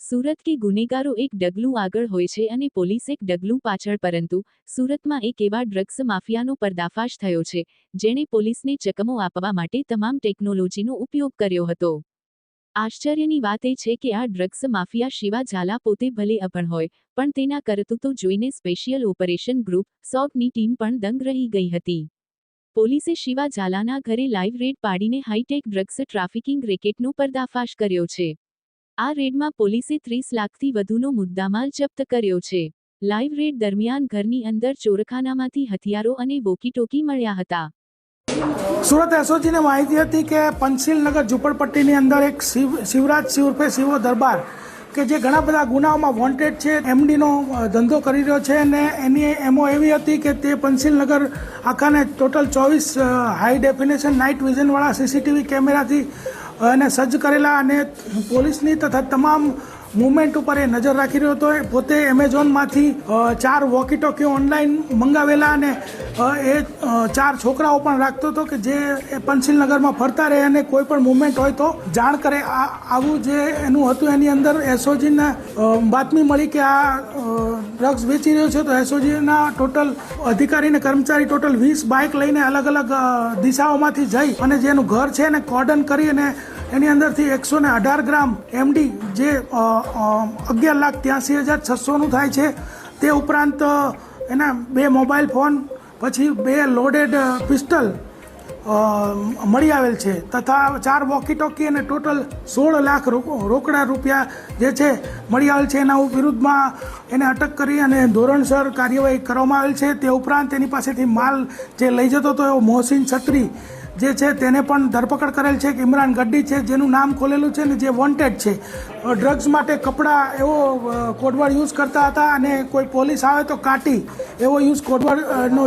સુરત કે ગુનેગારો એક ડગલું આગળ હોય છે અને પોલીસ એક ડગલું પાછળ પરંતુ સુરતમાં એક એવા ડ્રગ્સ માફિયાનો પર્દાફાશ થયો છે, જેણે પોલીસને ચકમો આપવા માટે તમામ ટેકનોલોજીનો ઉપયોગ કર્યો હતો. આશ્ચર્યની વાત એ છે કે આ ડ્રગ્સ માફિયા શિવા ઝાલા પોતે ભલે અભણ હોય, પણ તેના કરતૂતો જોઈને સ્પેશિયલ ઓપરેશન ગ્રુપ સોગની ટીમ પણ દંગ રહી ગઈ હતી. પોલીસે શિવા ઝાલાના ઘરે લાઇવ રેડ પાડીને હાઈટેક ડ્રગ્સ ટ્રાફિકિંગ રેકેટનો પર્દાફાશ કર્યો છે. આ રેડમાં પોલીસે ત્રીસ લાખથી વધુનો મુદ્દામાલ જપ્ત કર્યો છે. લાઇવ રેડ દરમિયાન ઘરની અંદર ચોરખાનામાંથી હથિયારો અને વોકીટોકી મળ્યા હતા. સુરત એસઓજીને માહિતી હતી કે પંચશીલનગર ઝુંપડપટ્ટીની અંદર એક શિવ, શિવરાજ સિંહ ઉર્ફે શિવો દરબાર, કે જે ઘણા બધા ગુનાઓમાં વોન્ટેડ છે, એમડીનો ધંધો કરી રહ્યો છે અને એની એમો એવી હતી કે તે પંચશીલનગર આખાને ટોટલ ચોવીસ હાઈ ડેફિનેશન નાઇટ વિઝનવાળા સીસીટીવી કેમેરાથી એને સજ્જ કરેલા અને પોલીસની તથા તમામ મુવમેન્ટ ઉપર એ નજર રાખી રહ્યો હતો પોતે એમેઝોનમાંથી ચાર વોકી ટોકી ઓનલાઈન મંગાવેલા અને એ ચાર છોકરાઓ પણ રાખતો હતો કે જે એ પંચશીલનગરમાં ફરતા રહે અને કોઈ પણ મુવમેન્ટ હોય તો જાણ કરે. આ, આવું જે એનું હતું એની અંદર એસઓજીને બાતમી મળી કે આ ડ્રગ્સ વેચી રહ્યો છે તો એસઓજીના ટોટલ અધિકારી અને કર્મચારી ટોટલ વીસ બાઇક લઈને અલગ અલગ દિશાઓમાંથી જઈ અને જેનું ઘર છે એને કોર્ડન કરી અને એની અંદરથી એકસો ને અઢાર ગ્રામ એમડી જે અગિયાર લાખ ત્યાંસી હજાર છસોનું થાય છે, તે ઉપરાંત એના બે મોબાઈલ ફોન, પછી બે લોડેડ પિસ્ટલ મળી આવેલ છે, તથા ચાર વોકી ટોકી અને ટોટલ સોળ લાખ રોકડા રૂપિયા જે છે, મળી આવેલ છે. એના વિરુદ્ધમાં એને અટક કરી અને ધોરણસર કાર્યવાહી કરવામાં આવેલ છે. તે ઉપરાંત એની પાસેથી માલ જે લઈ જતો હતો, એવો મોહસિન છત્રી જે છે તેને પણ ધરપકડ કરેલ છે કે ઇમરાન ગડ્ડી છે, જેનું નામ ખોલેલું છે ને જે વોન્ટેડ છે. ડ્રગ્સ માટે કપડાં એવો કોડવર્ડ યુઝ કરતા હતા અને કોઈ પોલીસ આવે તો કાટી એવો યુઝ કોડવર્ડનો